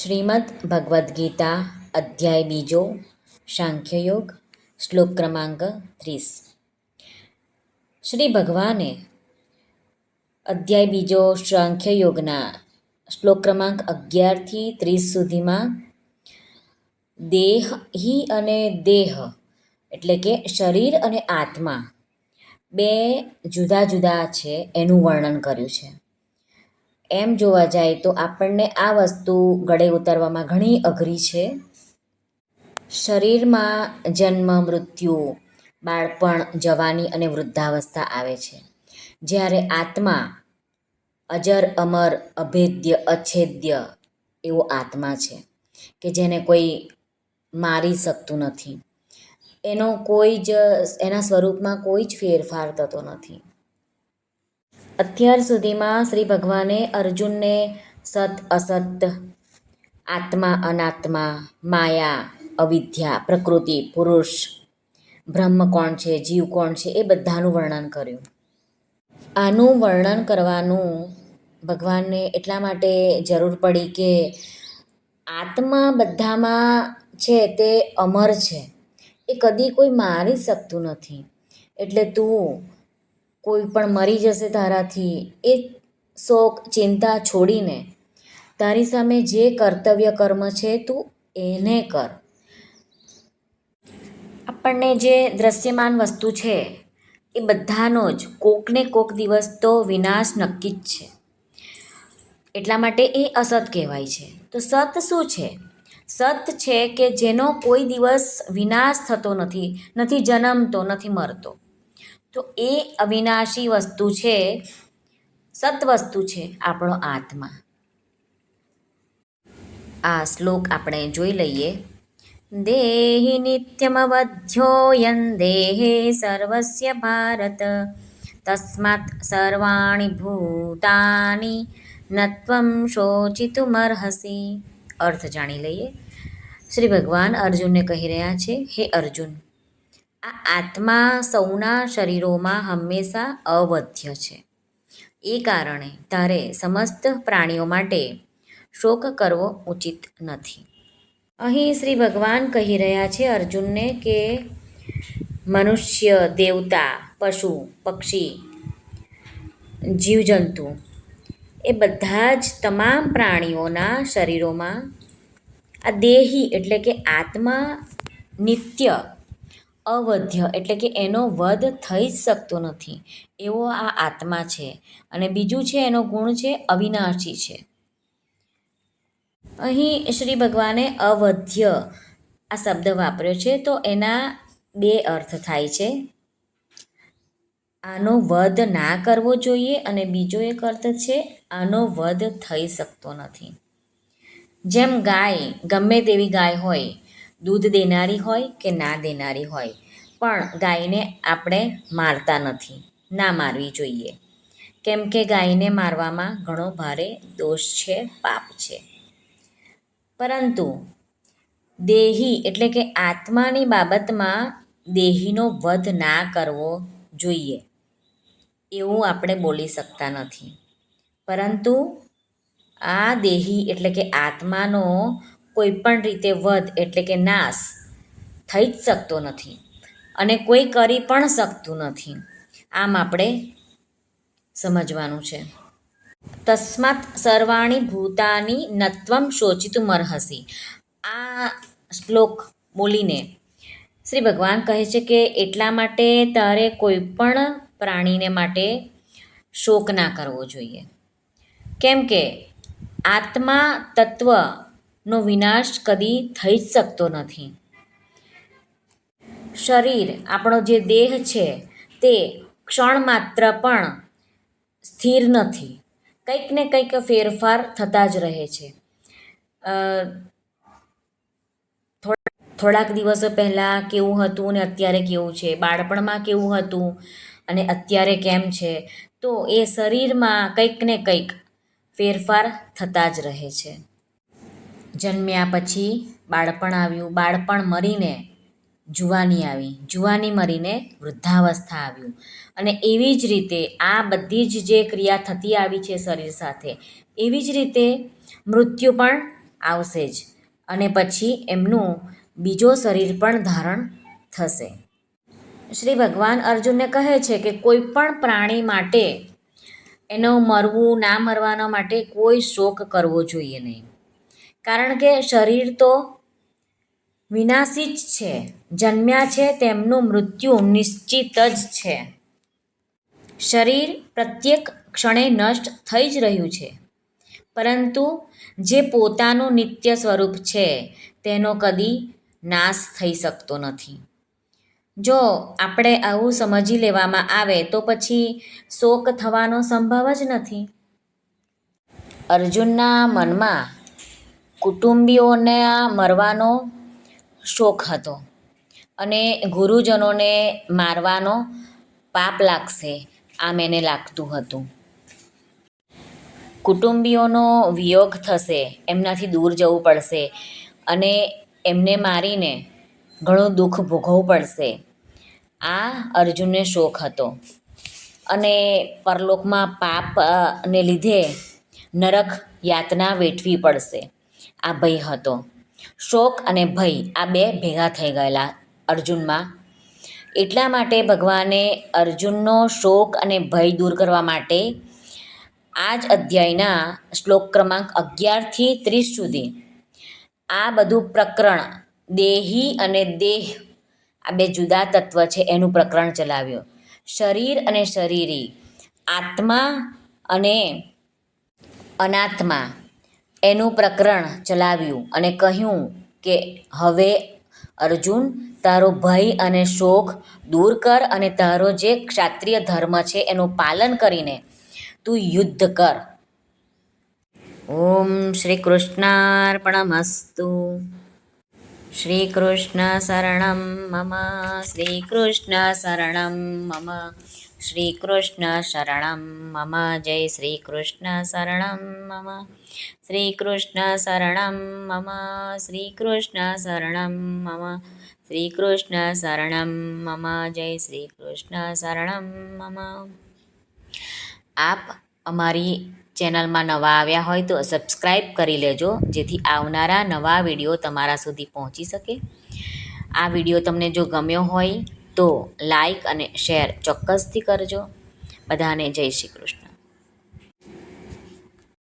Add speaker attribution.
Speaker 1: શ્રીમદ ભગવદ્ ગીતા અધ્યાય બીજો સાંખ્યયોગ શ્લોક ક્રમાંક ત્રીસ. શ્રી ભગવાને અધ્યાય બીજો સાંખ્યયોગના શ્લોક ક્રમાંક અગિયારથી ત્રીસ સુધીમાં દેહ હી અને દેહ, એટલે કે શરીર અને આત્મા બે જુદા જુદા છે એનું વર્ણન કર્યું છે. એમ જોવા જાય તો આપણને આ વસ્તુ ગળે ઉતારવામાં ઘણી અઘરી છે. શરીરમાં જન્મ, મૃત્યુ, બાળપણ, જવાની અને વૃદ્ધાવસ્થા આવે છે. જ્યારે આત્મા અજર, અમર, અભેદ્ય, અછેદ્ય એવો આત્મા છે કે જેને કોઈ મારી શકતું નથી. એનો કોઈ જ, એના સ્વરૂપમાં કોઈ જ ફેરફાર થતો નથી. અત્યાર સુધીમાં શ્રી ભગવાને અર્જુનને સત અસત, આત્મા અનાત્મા, માયા, અવિદ્યા, પ્રકૃતિ, પુરુષ, બ્રહ્મ કોણ છે, જીવ કોણ છે એ બધાનું વર્ણન કર્યું. આનું વર્ણન કરવાનું ભગવાનને એટલા માટે જરૂર પડી કે આત્મા બધામાં છે તે અમર છે. એ કદી કોઈ મારી શકતું નથી. એટલે તું કોઈ પણ મરી જશે તારાથી, એ શોક, ચિંતા છોડીને, તારી સામે જે કર્તવ્ય કર્મ છે તું એને કર. આપણને જે દ્રશ્યમાન વસ્તુ છે, એ બધાનો જ કોકને કોક દિવસ તો વિનાશ નક્કી જ છે. એટલા માટે એ અસત કહેવાય છે. તો સત શું છે? સત છે કે જેનો કોઈ દિવસ વિનાશ થતો નથી નથી જન્મતો, નથી મરતો. તો એ અવિનાશી વસ્તુ છે સત વસ્તુ છે આપણો આત્મા. આ શ્લોક આપણે જોઈ લઈએ. દેહિ નિત્યમવધ્યોયન દેહે સર્વસ્ય ભારત, તસ્માત સર્વાણી ભૂતાની નત્વમ શોચિતુમર્હસી. અર્થ જાણી લઈએ. શ્રી ભગવાન અર્જુનને કહી રહ્યા છે, હે અર્જુન આ આત્મા સૌના શરીરોમાં હંમેશા અવધ્ય છે. એ કારણે તારે સમસ્ત પ્રાણીઓ માટે શોક કરવો ઉચિત નથી. અહીં શ્રી ભગવાન કહી રહ્યા છે અર્જુનને કે મનુષ્ય, દેવતા, પશુ, પક્ષી, જીવજંતુ એ બધા જ તમામ પ્રાણીઓના શરીરોમાં આ દેહી એટલે કે આત્મા નિત્ય અવધ્ય એટલે કે એનો વધ થઈ જ શકતો નથી. એવો આ આત્મા છે. અને બીજું છે, એનો ગુણ છે, અવિનાશી છે. અહીં શ્રી ભગવાને અવધ્ય આ શબ્દ વાપર્યો છે, તો એના બે અર્થ થાય છે. આનો વધ ના કરવો જોઈએ અને બીજો એક અર્થ છે, આનો વધ થઈ શકતો નથી. જેમ ગાય, ગમે તેવી ગાય હોય દૂધ દેનારી હોય કે ના દેનારી હોય, પણ ગાયને આપણે મારતા નથી, ના મારવી જોઈએ. કેમ કે ગાયને મારવામાં ઘણો ભારે દોષ છે, પાપ છે. પરંતુ દેહી એટલે કે આત્માની બાબતમાં દેહીનો વધ ના કરવો જોઈએ, એવું આપણે બોલી શકતા નથી. પરંતુ આ દેહી એટલે કે આત્માનો કોઈ પણ રીતે વધ એટલે કે નાશ થઈ જ શકતો નથી અને કોઈ કરી પણ શકતું નથી. આમ આપણે સમજવાનું છે. તસ્માત સર્વાણી ભૂતાની નત્વમ શોચિતું મરહસી. આ શ્લોક બોલીને શ્રી ભગવાન કહે છે કે એટલા માટે તારે કોઈ પણ પ્રાણીને માટે શોક ના કરવો જોઈએ. કેમ કે આત્મા તત્વનો વિનાશ કદી થઈ જ શકતો નથી. શરીર આપણો જે દેહ છે, તે ક્ષણ માત્ર પણ સ્થિર નથી. કંઈક ને કંઈક ફેરફાર થતા જ રહે છે. થોડાક દિવસો પહેલાં કેવું હતું ને અત્યારે કેવું છે? બાળપણમાં કેવું હતું? અને અત્યારે કેમ છે? તો એ શરીરમાં કંઈક ને કંઈક ફેરફાર થતા જ રહે છે. જન્મ્યા પછી બાળપણ આવ્યું. બાળપણ મરીને જુવાની આવી. જુવાની મરીને વૃદ્ધાવસ્થા આવ્યું. અને એવી જ રીતે આ બધી જ જે ક્રિયા થતી આવી છે શરીર સાથે, એવી જ રીતે મૃત્યુ પણ આવશે જ. અને પછી એમનું બીજો શરીર પણ ધારણ થશે. શ્રી ભગવાન અર્જુનને કહે છે કે કોઈ પણ પ્રાણી માટે એનો મરવું, ના મરવાના માટે કોઈ શોક કરવો જોઈએ નહીં. કારણ કે શરીર તો વિનાશી જ છે. જન્મ્યા છે તેમનું મૃત્યુ નિશ્ચિત જ છે. શરીર પ્રત્યેક ક્ષણે નષ્ટ થઈ જ રહ્યું છે. પરંતુ જે પોતાનું નિત્ય સ્વરૂપ છે, તેનો કદી નાશ થઈ શકતો નથી. જો આપણે આવું સમજી લેવામાં આવે, તો પછી શોક થવાનો સંભવ જ નથી. અર્જુનના મનમાં કુટુંબીઓને મરવાનો શોખ હતો અને ગુરુજનોને મારવાનો પાપ લાગશે આમ એને લાગતું હતું. કુટુંબીઓનો વિયોગ થશે, એમનાથી દૂર જવું પડશે અને એમને મારીને ઘણું દુઃખ ભોગવવું પડશે. આ અર્જુનને શોખ હતો અને પરલોકમાં પાપ ને લીધે નરક યાતના વેઠવી પડશે. આ ભય હતો. શોક અને ભય આ બે ભેગા થઈ ગયેલા અર્જુનમાં. એટલા માટે ભગવાને અર્જુનનો શોક અને ભય દૂર કરવા માટે આ જ અધ્યાયના શ્લોક ક્રમાંક અગિયારથી ત્રીસ સુધી આ બધું પ્રકરણ દેહી અને દેહ આ બે જુદા તત્વ છે એનું પ્રકરણ ચલાવ્યું. શરીર અને શરીરી આત્મા અને અનાત્મા. એનું પ્રકરણ ચલાવ્યું અને કહ્યું કે, હવે, અર્જુન, તારો ભય અને શોક દૂર કર અને તારો જે ક્ષાત્રિય ધર્મ છે એનું પાલન કરીને તું યુદ્ધ કર. ઓમ શ્રી કૃષ્ણાર્પણમસ્તુ શ્રી કૃષ્ણ શરણમ મમ. શ્રી કૃષ્ણ શરણમ મમ. શ્રી કૃષ્ણ શરણમ મમ જય શ્રી કૃષ્ણ શરણમ મમ શ્રી કૃષ્ણ શરણમ મમ શ્રી કૃષ્ણ શરણમ મમ શ્રી કૃષ્ણ શરણમ મમ જય શ્રી કૃષ્ણ શરણમ મમ આપ અમારી ચેનલમાં નવા આવ્યા હોય તો સબસ્ક્રાઈબ કરી લેજો, જેથી આવનારા નવા વીડિયો તમારા સુધી પહોંચી શકે. આ વીડિયો તમને જો ગમ્યો હોય તો લાઈક અને શેર ચોક્કસથી કરજો. બધાને જય શ્રી કૃષ્ણ.